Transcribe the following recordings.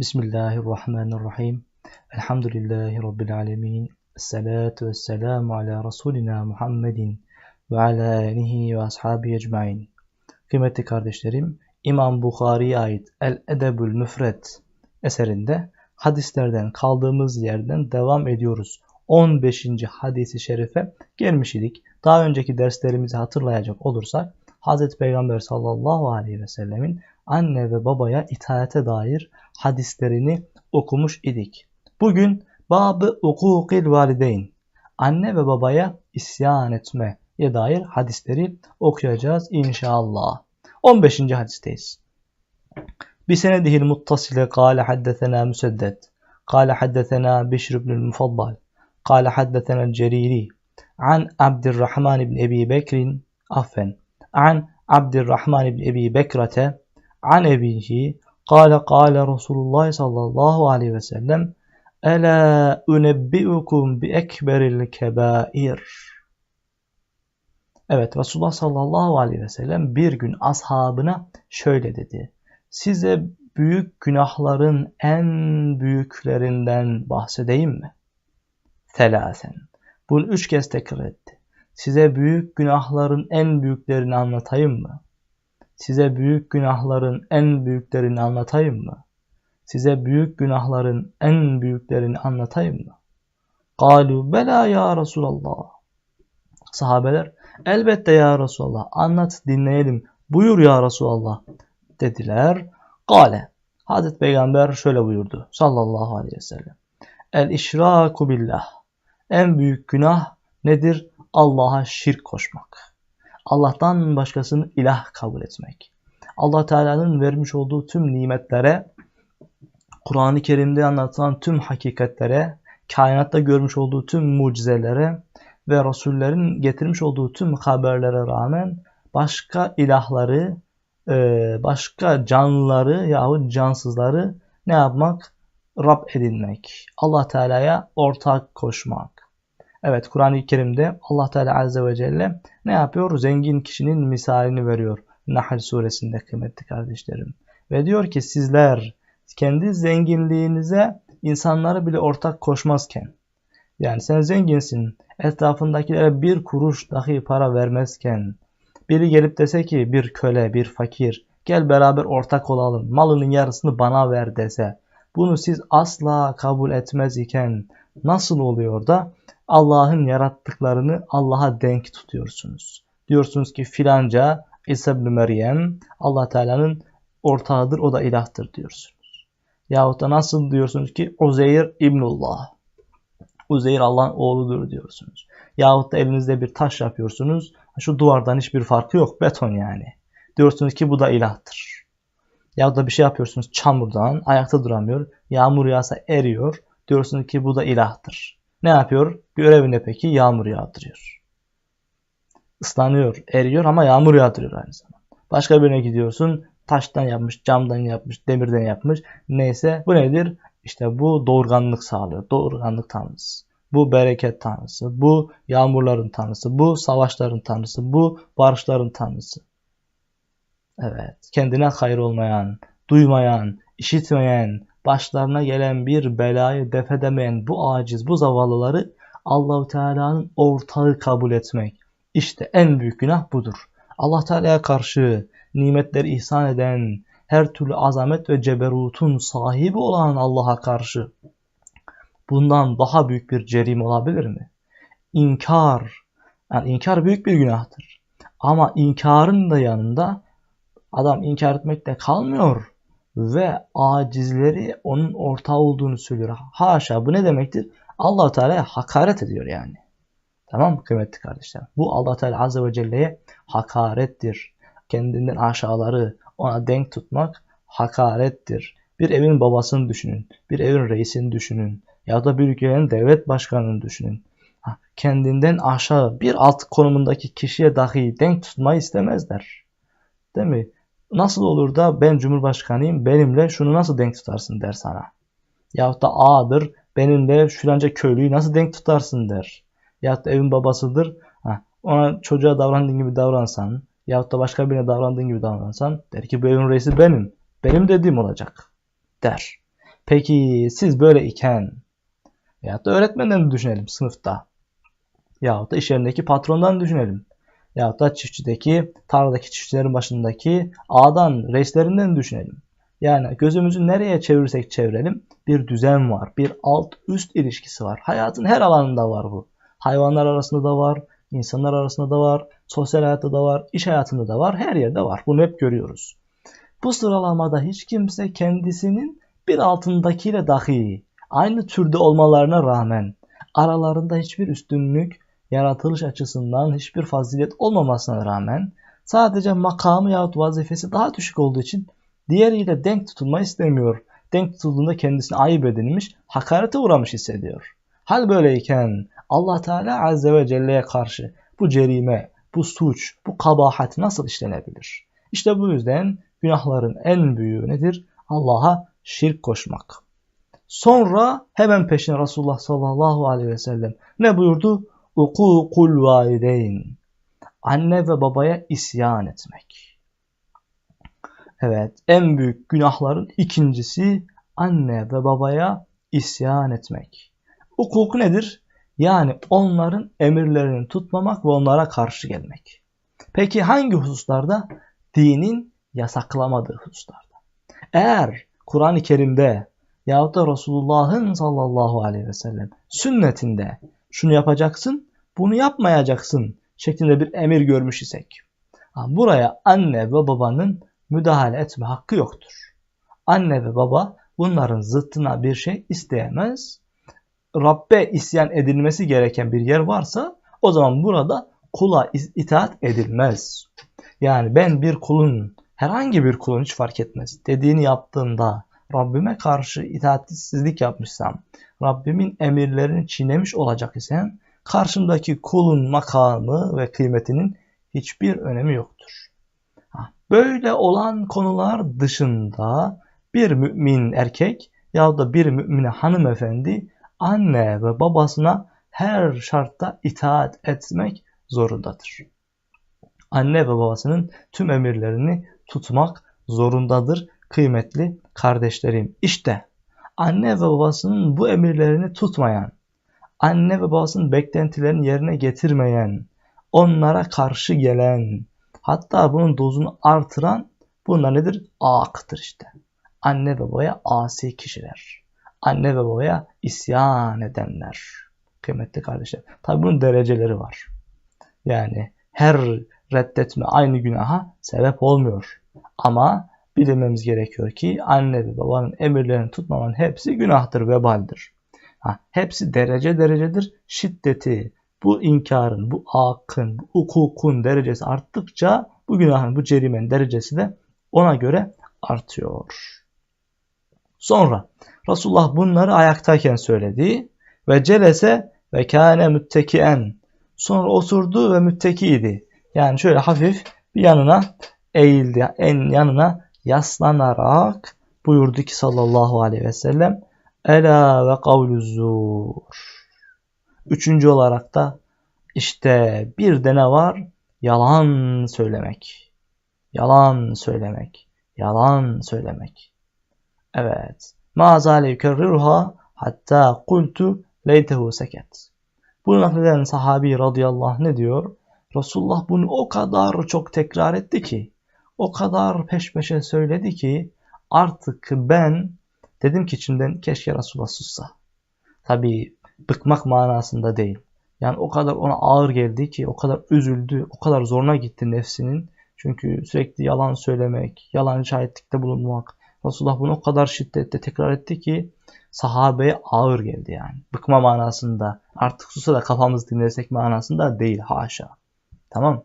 Bismillahirrahmanirrahim. Elhamdülillahi Rabbil alemin. Esselatu vesselamu ala Resulina Muhammedin ve ala alihi ve ashabi ecmain. Kıymetli kardeşlerim, İmam Bukhari'ye ait El Edebül Müfret eserinde hadislerden kaldığımız yerden devam ediyoruz. 15. hadisi şerife gelmiş idik. Daha önceki derslerimizi hatırlayacak olursak Hz. Peygamber sallallahu aleyhi ve sellemin anne ve babaya itaate dair hadislerini okumuş idik. Bugün babı ukukil valideyn anne ve babaya isyan etmeye dair hadisleri okuyacağız inşallah. 15. hadisteyiz. بسنده المتصل قال حدثنا مسدد قال حدثنا بشر بن المفضل قال حدثنا الجريري عن عبد الرحمن بن أبي بكر عفوا عن عبد الرحمن بن أبي بكرة an ebihi kâle kâle Resulullah sallallahu aleyhi ve sellem Ela unebbi'ukum bi ekberil kebair. Evet Resulullah sallallahu aleyhi ve sellem bir gün ashabına şöyle dedi. Size büyük günahların en büyüklerinden bahsedeyim mi? Selasen. Bunu üç kez tekrar etti. Size büyük günahların en büyüklerini anlatayım mı? Size büyük günahların en büyüklerini anlatayım mı? Size büyük günahların en büyüklerini anlatayım mı? Kalu bela ya Resulallah. Sahabeler elbette ya Resulallah anlat dinleyelim buyur ya Resulallah dediler. Kale Hazreti Peygamber şöyle buyurdu sallallahu aleyhi ve sellem. El işraku billah. En büyük günah nedir? Allah'a şirk koşmak. Allah'tan başkasını ilah kabul etmek. Allah Teala'nın vermiş olduğu tüm nimetlere, Kur'an-ı Kerim'de anlatılan tüm hakikatlere, kainatta görmüş olduğu tüm mucizelere ve Resullerin getirmiş olduğu tüm haberlere rağmen başka ilahları, başka canlıları yahut cansızları ne yapmak? Rab edinmek. Allah Teala'ya ortak koşmak. Evet Kur'an-ı Kerim'de Allah Teala Azze ve Celle ne yapıyor? Zengin kişinin misalini veriyor. Nahl suresinde kıymetli kardeşlerim. Ve diyor ki sizler kendi zenginliğinize insanları bile ortak koşmazken yani sen zenginsin etrafındakilere bir kuruş dahi para vermezken biri gelip dese ki bir köle bir fakir gel beraber ortak olalım malının yarısını bana ver dese bunu siz asla kabul etmez iken nasıl oluyor da Allah'ın yarattıklarını Allah'a denk tutuyorsunuz. Diyorsunuz ki filanca İsa ibn Meryem Allah Teala'nın ortağıdır o da ilahtır diyorsunuz. Yahut da nasıl diyorsunuz ki Uzeyr İbnullah. Uzeyr Allah'ın oğludur diyorsunuz. Yahut da elinizde bir taş yapıyorsunuz. Şu duvardan hiçbir farkı yok. Beton yani. Diyorsunuz ki bu da ilahtır. Yahut da bir şey yapıyorsunuz çamurdan. Ayakta duramıyor. Yağmur yağsa eriyor. Diyorsunuz ki bu da ilahtır. Ne yapıyor? Görevinde peki yağmur yağdırıyor. Islanıyor, eriyor ama yağmur yağdırıyor aynı zamanda. Başka birine gidiyorsun. Taştan yapmış, camdan yapmış, demirden yapmış. Neyse bu nedir? İşte bu doğurganlık sağlıyor. Doğurganlık tanrısı. Bu bereket tanrısı. Bu yağmurların tanrısı. Bu savaşların tanrısı. Bu barışların tanrısı. Evet. Kendine hayır olmayan, duymayan, işitmeyen, başlarına gelen bir belayı def edemeyen bu aciz, bu zavallıları Allahu Teala'nın ortağı kabul etmek. İşte en büyük günah budur. Allah Teala'ya karşı nimetleri ihsan eden, her türlü azamet ve ceberutun sahibi olan Allah'a karşı bundan daha büyük bir cerim olabilir mi? İnkar, yani inkar büyük bir günahtır. Ama inkarın da yanında adam inkar etmekte kalmıyor ve acizleri onun ortağı olduğunu söylüyor. Haşa bu ne demektir? Allah Teala'ya hakaret ediyor yani. Tamam mı kıymetli kardeşler? Bu allah Teala Azze ve Celle'ye hakarettir. Kendinden aşağıları ona denk tutmak hakarettir. Bir evin babasını düşünün. Bir evin reisini düşünün. Ya da bir ülkenin devlet başkanını düşünün. Kendinden aşağı bir alt konumundaki kişiye dahi denk tutmayı istemezler. Değil mi? Nasıl olur da ben cumhurbaşkanıyım benimle şunu nasıl denk tutarsın der sana. Yahut da A'dır benimle şuranca köylüyü nasıl denk tutarsın der. Yahut da evin babasıdır ha, ona çocuğa davrandığın gibi davransan yahut da başka birine davrandığın gibi davransan der ki bu evin reisi benim. Benim dediğim olacak der. Peki siz böyle iken ya da öğretmenden düşünelim sınıfta. Yahut da iş yerindeki patrondan düşünelim. Yahut da çiftçideki, tarladaki çiftçilerin başındaki ağdan, reislerinden düşünelim. Yani gözümüzü nereye çevirirsek çevirelim bir düzen var. Bir alt üst ilişkisi var. Hayatın her alanında var bu. Hayvanlar arasında da var, insanlar arasında da var, sosyal hayatta da var, iş hayatında da var, her yerde var. Bunu hep görüyoruz. Bu sıralamada hiç kimse kendisinin bir altındakiyle dahi aynı türde olmalarına rağmen aralarında hiçbir üstünlük, yaratılış açısından hiçbir fazilet olmamasına rağmen sadece makamı yahut vazifesi daha düşük olduğu için diğeriyle denk tutulma istemiyor. Denk tutulduğunda kendisini ayıp edilmiş, hakarete uğramış hissediyor. Hal böyleyken Allah Teala Azze ve Celle'ye karşı bu cerime, bu suç, bu kabahat nasıl işlenebilir? İşte bu yüzden günahların en büyüğü nedir? Allah'a şirk koşmak. Sonra hemen peşine Resulullah sallallahu aleyhi ve sellem ne buyurdu? Ukukul valideyn. Anne ve babaya isyan etmek. Evet, en büyük günahların ikincisi anne ve babaya isyan etmek. Hukuk nedir? Yani onların emirlerini tutmamak ve onlara karşı gelmek. Peki hangi hususlarda? Dinin yasaklamadığı hususlarda. Eğer Kur'an-ı Kerim'de yahut da Resulullah'ın sallallahu aleyhi ve sellem sünnetinde şunu yapacaksın, bunu yapmayacaksın şeklinde bir emir görmüş isek. Buraya anne ve babanın müdahale etme hakkı yoktur. Anne ve baba bunların zıttına bir şey isteyemez. Rabbe isyan edilmesi gereken bir yer varsa o zaman burada kula itaat edilmez. Yani ben bir kulun herhangi bir kulun hiç fark etmez. Dediğini yaptığında Rabbime karşı itaatsizlik yapmışsam, Rabbimin emirlerini çiğnemiş olacak isem, karşımdaki kulun makamı ve kıymetinin hiçbir önemi yoktur. Böyle olan konular dışında bir mümin erkek ya da bir mümine hanımefendi anne ve babasına her şartta itaat etmek zorundadır. Anne ve babasının tüm emirlerini tutmak zorundadır kıymetli kardeşlerim. İşte anne ve babasının bu emirlerini tutmayan, anne ve babasının beklentilerini yerine getirmeyen, onlara karşı gelen, hatta bunun dozunu artıran bunlar nedir? Aktır işte. Anne ve babaya asi kişiler. Anne ve babaya isyan edenler. Kıymetli kardeşler. Tabi bunun dereceleri var. Yani her reddetme aynı günaha sebep olmuyor. Ama bilmemiz gerekiyor ki anne ve babanın emirlerini tutmamanın hepsi günahtır, vebaldir. Ha, hepsi derece derecedir. Şiddeti, bu inkarın, bu akın, bu hukukun derecesi arttıkça bu günahın, bu cerimenin derecesi de ona göre artıyor. Sonra Resulullah bunları ayaktayken söyledi ve celese ve kâne müttekien. Sonra oturdu ve müttekiydi. Yani şöyle hafif bir yanına eğildi. En yanına yaslanarak buyurdu ki sallallahu aleyhi ve sellem Ela ve kavlüzzur. Üçüncü olarak da işte bir de ne var? Yalan söylemek. Yalan söylemek. Yalan söylemek. Evet. Ma zâle yukerriruha hatta kultu leytehu seket. Bunu nakleden sahabi radıyallahu anh ne diyor? Resulullah bunu o kadar çok tekrar etti ki, o kadar peş peşe söyledi ki artık ben dedim ki içimden keşke Resulullah sussa. Tabi bıkmak manasında değil. Yani o kadar ona ağır geldi ki, o kadar üzüldü, o kadar zoruna gitti nefsinin. Çünkü sürekli yalan söylemek, yalan şahitlikte bulunmak. Resulullah bunu o kadar şiddetle tekrar etti ki sahabeye ağır geldi yani. Bıkma manasında, artık susa da kafamız dinlesek manasında değil haşa. Tamam.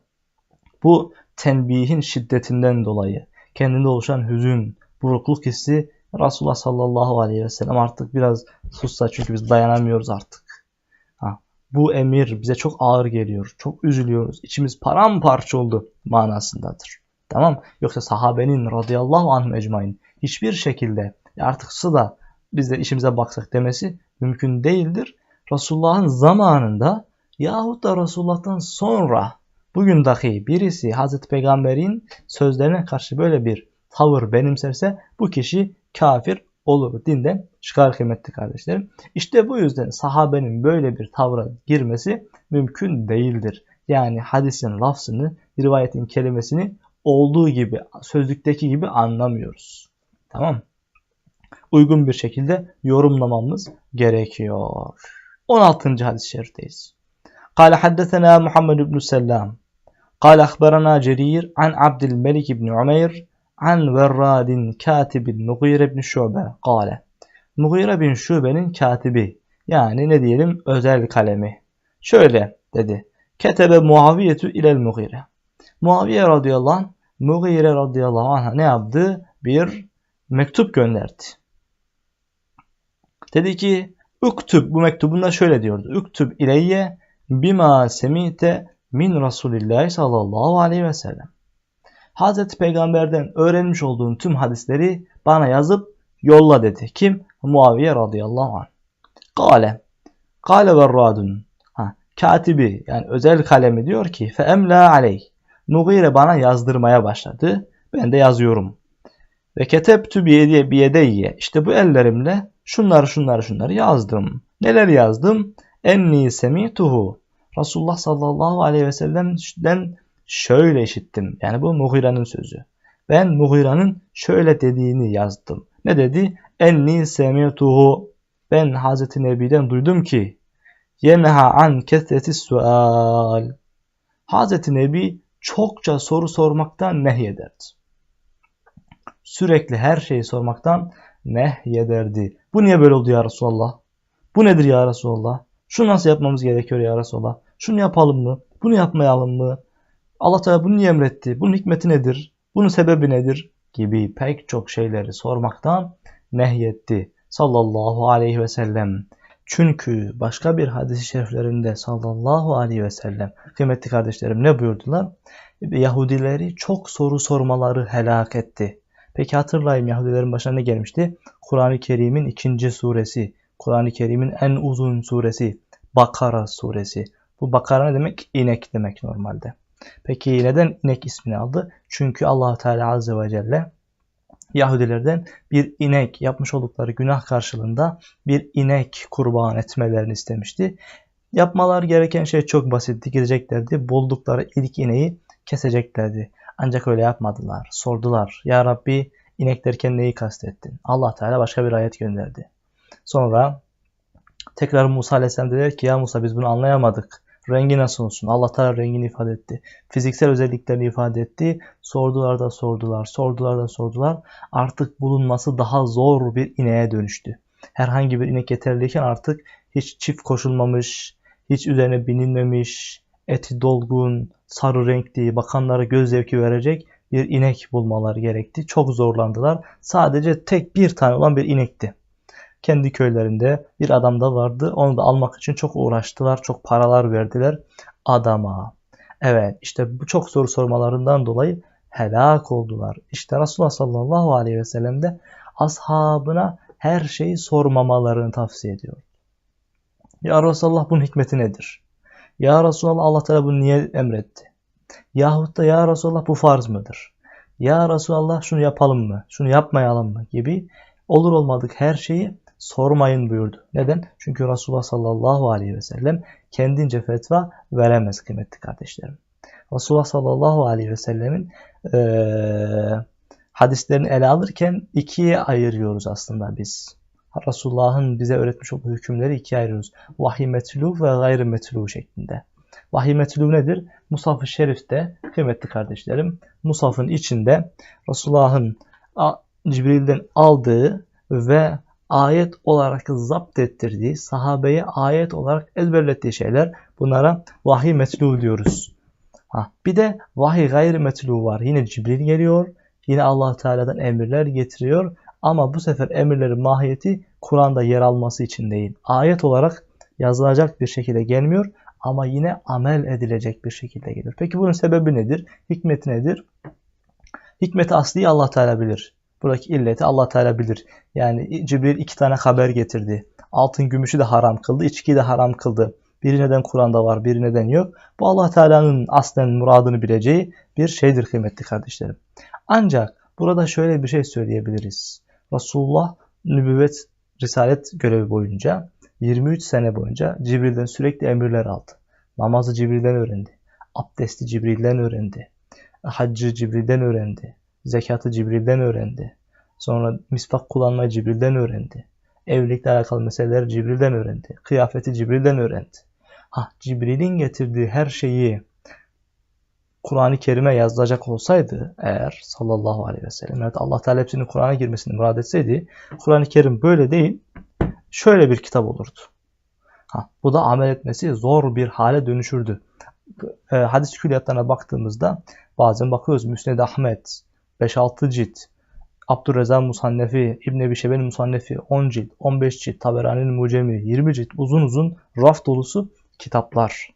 Bu tenbihin şiddetinden dolayı kendinde oluşan hüzün, burukluk hissi Resulullah sallallahu aleyhi ve sellem artık biraz sussa çünkü biz dayanamıyoruz artık. Ha, bu emir bize çok ağır geliyor. Çok üzülüyoruz. İçimiz paramparça oldu manasındadır. Tamam. Yoksa sahabenin radıyallahu anh ecmain hiçbir şekilde artık da biz de işimize baksak demesi mümkün değildir. Resulullah'ın zamanında yahut da Resulullah'tan sonra bugün dahi birisi Hazreti Peygamber'in sözlerine karşı böyle bir tavır benimserse bu kişi kafir olur dinden çıkar kıymetli kardeşlerim. İşte bu yüzden sahabenin böyle bir tavra girmesi mümkün değildir. Yani hadisin lafzını, rivayetin kelimesini olduğu gibi, sözlükteki gibi anlamıyoruz. Tamam Uygun bir şekilde yorumlamamız gerekiyor. 16. hadis-i şerifteyiz. قال حدثنا محمد بن سلام قال أخبرنا جرير عن عبد الملك بن عمير an verradin katibin Mughire bin Şube kale. Mughire bin Şube'nin katibi yani ne diyelim özel kalemi. Şöyle dedi. Ketebe Muaviyetü ilel Mughire. Muaviye radıyallahu anh Mughire radıyallahu anh'a ne yaptı? Bir mektup gönderdi. Dedi ki Üktüb bu mektubunda şöyle diyordu. Üktüb ileyye bima semite min Resulillahi sallallahu aleyhi ve sellem. Hazreti Peygamber'den öğrenmiş olduğun tüm hadisleri bana yazıp yolla dedi. Kim? Muaviye radıyallahu anh. Kale. Kale verradun. Ha, katibi yani özel kalemi diyor ki fe emla aleyh. Mughire bana yazdırmaya başladı. Ben de yazıyorum. Ve ketebtü biyedeyye. İşte bu ellerimle şunları şunları şunları yazdım. Neler yazdım? Enni semituhu. Resulullah sallallahu aleyhi ve sellem'den şöyle işittim. Yani bu Mughire'nin sözü. Ben Mughire'nin şöyle dediğini yazdım. Ne dedi? Enni semituhu. Ben Hazreti Nebi'den duydum ki yenha an kesreti sual. Hazreti Nebi çokça soru sormaktan nehyederdi. Sürekli her şeyi sormaktan nehyederdi. Bu niye böyle oldu ya Resulallah? Bu nedir ya Resulallah? Şu nasıl yapmamız gerekiyor ya Resulallah? Şunu yapalım mı? Bunu yapmayalım mı? Allah Teala bunu niye emretti? Bunun hikmeti nedir? Bunun sebebi nedir? Gibi pek çok şeyleri sormaktan nehyetti. Sallallahu aleyhi ve sellem. Çünkü başka bir hadis-i şeriflerinde sallallahu aleyhi ve sellem kıymetli kardeşlerim ne buyurdular? Yahudileri çok soru sormaları helak etti. Peki hatırlayayım Yahudilerin başına ne gelmişti? Kur'an-ı Kerim'in ikinci suresi, Kur'an-ı Kerim'in en uzun suresi, Bakara suresi. Bu Bakara ne demek? İnek demek normalde. Peki neden inek ismini aldı? Çünkü allah Teala Azze ve Celle Yahudilerden bir inek yapmış oldukları günah karşılığında bir inek kurban etmelerini istemişti. Yapmalar gereken şey çok basitti. Gideceklerdi. Buldukları ilk ineği keseceklerdi. Ancak öyle yapmadılar. Sordular. Ya Rabbi inek derken neyi kastettin? Allah Teala başka bir ayet gönderdi. Sonra tekrar Musa Aleyhisselam dediler ki ya Musa biz bunu anlayamadık. Rengi nasıl olsun? Allah Teala rengini ifade etti. Fiziksel özelliklerini ifade etti. Sordular da sordular, sordular da sordular. Artık bulunması daha zor bir ineğe dönüştü. Herhangi bir inek yeterliyken artık hiç çift koşulmamış, hiç üzerine binilmemiş, eti dolgun, sarı renkli, bakanlara göz zevki verecek bir inek bulmaları gerekti. Çok zorlandılar. Sadece tek bir tane olan bir inekti. Kendi köylerinde bir adam da vardı. Onu da almak için çok uğraştılar. Çok paralar verdiler adama. Evet işte bu çok soru sormalarından dolayı helak oldular. İşte Resulullah sallallahu aleyhi ve sellem de ashabına her şeyi sormamalarını tavsiye ediyor. Ya Resulallah bunun hikmeti nedir? Ya Resulallah Allah Teala bunu niye emretti? Yahut da ya Resulallah bu farz mıdır? Ya Resulallah şunu yapalım mı? Şunu yapmayalım mı? Gibi olur olmadık her şeyi sormayın buyurdu. Neden? Çünkü Resulullah sallallahu aleyhi ve sellem kendince fetva veremez kıymetli kardeşlerim. Resulullah sallallahu aleyhi ve sellemin e, hadislerini ele alırken ikiye ayırıyoruz aslında biz. Resulullah'ın bize öğretmiş olduğu hükümleri ikiye ayırıyoruz. Vahiy metlu ve gayrı metlu şeklinde. Vahiy metlu nedir? Musaf-ı Şerif'te kıymetli kardeşlerim Musaf'ın içinde Resulullah'ın Cibril'den aldığı ve ayet olarak zapt ettirdiği, sahabeye ayet olarak ezberlettiği şeyler bunlara vahiy metlu diyoruz. Ha, bir de vahiy gayri metlu var. Yine Cibril geliyor. Yine Allah Teala'dan emirler getiriyor. Ama bu sefer emirlerin mahiyeti Kur'an'da yer alması için değil. Ayet olarak yazılacak bir şekilde gelmiyor ama yine amel edilecek bir şekilde gelir. Peki bunun sebebi nedir? Hikmeti nedir? Hikmeti asli Allah Teala bilir. Buradaki illeti Allah Teala bilir. Yani Cibril iki tane haber getirdi. Altın gümüşü de haram kıldı, içkiyi de haram kıldı. Biri neden Kur'an'da var, biri neden yok. Bu Allah Teala'nın aslen muradını bileceği bir şeydir kıymetli kardeşlerim. Ancak burada şöyle bir şey söyleyebiliriz. Resulullah nübüvvet risalet görevi boyunca 23 sene boyunca Cibril'den sürekli emirler aldı. Namazı Cibril'den öğrendi. Abdesti Cibril'den öğrendi. Haccı Cibril'den öğrendi. Zekatı Cibril'den öğrendi. Sonra misvak kullanmayı Cibril'den öğrendi. Evlilikle alakalı meseleleri Cibril'den öğrendi. Kıyafeti Cibril'den öğrendi. Ha, Cibril'in getirdiği her şeyi Kur'an-ı Kerim'e yazılacak olsaydı eğer sallallahu aleyhi ve sellem evet Allah Teala hepsinin Kur'an'a girmesini murad etseydi Kur'an-ı Kerim böyle değil şöyle bir kitap olurdu. Ha, bu da amel etmesi zor bir hale dönüşürdü. E, hadis külliyatlarına baktığımızda bazen bakıyoruz Müsned Ahmet 5-6 cilt, Abdurrezzak Musannefi, İbn Ebi Şebe'nin Musannefi 10 cilt, 15 cilt, Taberani'nin Mucemi 20 cilt uzun uzun raf dolusu kitaplar.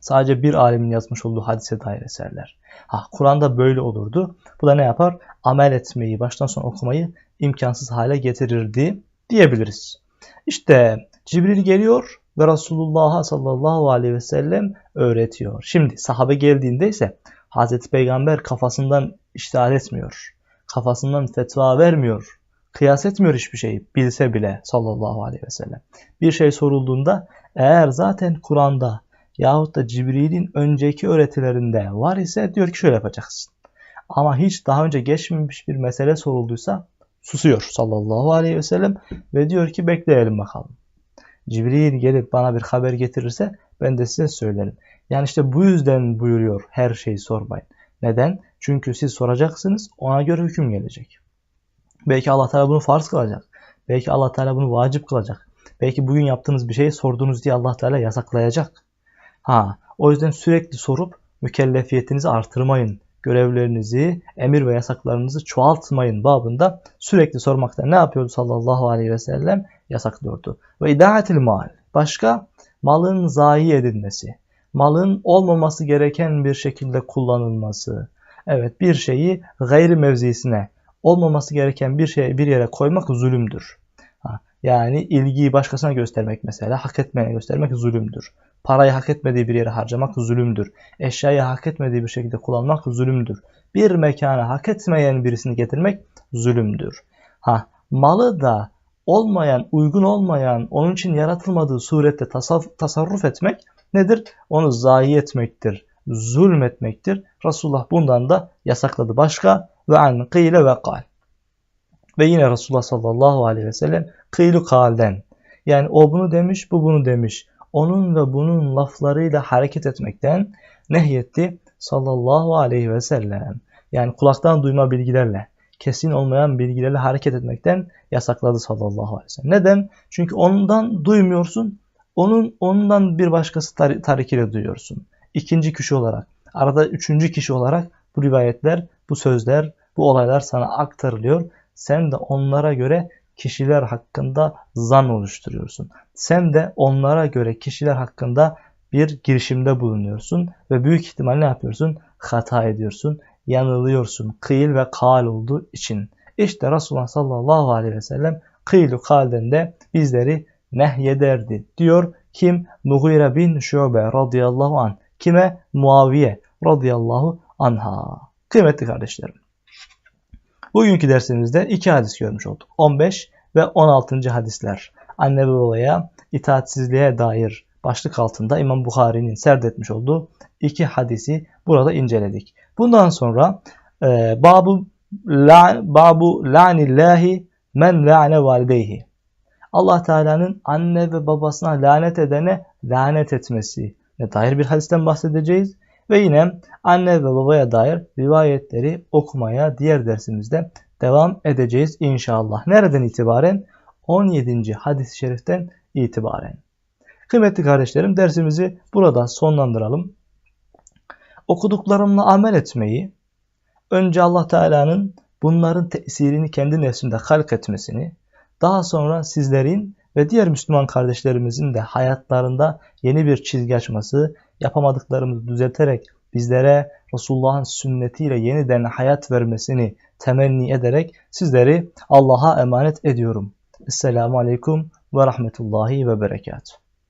Sadece bir alimin yazmış olduğu hadise dair eserler. Ha, Kur'an'da böyle olurdu. Bu da ne yapar? Amel etmeyi, baştan sona okumayı imkansız hale getirirdi diyebiliriz. İşte Cibril geliyor ve Resulullah sallallahu aleyhi ve sellem öğretiyor. Şimdi sahabe geldiğinde ise Hazreti Peygamber kafasından iştihar etmiyor. Kafasından fetva vermiyor. Kıyas etmiyor hiçbir şeyi bilse bile sallallahu aleyhi ve sellem. Bir şey sorulduğunda eğer zaten Kur'an'da yahut da Cibril'in önceki öğretilerinde var ise diyor ki şöyle yapacaksın. Ama hiç daha önce geçmemiş bir mesele sorulduysa susuyor sallallahu aleyhi ve sellem ve diyor ki bekleyelim bakalım. Cibril gelip bana bir haber getirirse ben de size söylerim. Yani işte bu yüzden buyuruyor her şeyi sormayın. Neden? Çünkü siz soracaksınız ona göre hüküm gelecek. Belki Allah Teala bunu farz kılacak. Belki Allah Teala bunu vacip kılacak. Belki bugün yaptığınız bir şeyi sordunuz diye Allah Teala yasaklayacak. Ha, o yüzden sürekli sorup mükellefiyetinizi artırmayın. Görevlerinizi, emir ve yasaklarınızı çoğaltmayın babında sürekli sormakta ne yapıyordu sallallahu aleyhi ve sellem? Yasaklıyordu. Ve idaatil mal. Başka? Malın zayi edilmesi. Malın olmaması gereken bir şekilde kullanılması. Evet bir şeyi gayri mevzisine, olmaması gereken bir şeye bir yere koymak zulümdür. Yani ilgiyi başkasına göstermek mesela hak etmeyene göstermek zulümdür. Parayı hak etmediği bir yere harcamak zulümdür. Eşyayı hak etmediği bir şekilde kullanmak zulümdür. Bir mekana hak etmeyen birisini getirmek zulümdür. Ha, malı da olmayan, uygun olmayan, onun için yaratılmadığı surette tasarruf etmek nedir? Onu zayi etmektir, zulmetmektir. Resulullah bundan da yasakladı. Başka ve an kıyle ve kal. Ve yine Resulullah sallallahu aleyhi ve sellem kıylu kalden. Yani o bunu demiş, bu bunu demiş. Onun ve bunun laflarıyla hareket etmekten nehyetti sallallahu aleyhi ve sellem. Yani kulaktan duyma bilgilerle, kesin olmayan bilgilerle hareket etmekten yasakladı sallallahu aleyhi ve sellem. Neden? Çünkü ondan duymuyorsun, onun ondan bir başkası tar tarikiyle duyuyorsun. İkinci kişi olarak, arada üçüncü kişi olarak bu rivayetler, bu sözler, bu olaylar sana aktarılıyor sen de onlara göre kişiler hakkında zan oluşturuyorsun. Sen de onlara göre kişiler hakkında bir girişimde bulunuyorsun ve büyük ihtimal ne yapıyorsun? Hata ediyorsun, yanılıyorsun. Kıyıl ve kal olduğu için. İşte Resulullah sallallahu aleyhi ve sellem kıylu kalden de bizleri nehyederdi. Diyor kim? Mughire bin Şube radıyallahu an. Kime? Muaviye radıyallahu anha. Kıymetli kardeşlerim. Bugünkü dersimizde iki hadis görmüş olduk. 15 ve 16. hadisler. Anne ve babaya itaatsizliğe dair başlık altında İmam Bukhari'nin serdetmiş olduğu iki hadisi burada inceledik. Bundan sonra e, babu la, babu lanillahi men la'ne valideyhi. Allah Teala'nın anne ve babasına lanet edene lanet etmesi dair bir hadisten bahsedeceğiz. Ve yine anne ve babaya dair rivayetleri okumaya diğer dersimizde devam edeceğiz inşallah. Nereden itibaren? 17. hadis-i şeriften itibaren. Kıymetli kardeşlerim dersimizi burada sonlandıralım. Okuduklarımla amel etmeyi, önce Allah Teala'nın bunların tesirini kendi nefsinde halk etmesini, daha sonra sizlerin ve diğer Müslüman kardeşlerimizin de hayatlarında yeni bir çizgi açması, yapamadıklarımızı düzelterek bizlere Resulullah'ın sünnetiyle yeniden hayat vermesini temenni ederek sizleri Allah'a emanet ediyorum. Esselamu Aleyküm ve Rahmetullahi ve Berekatuhu.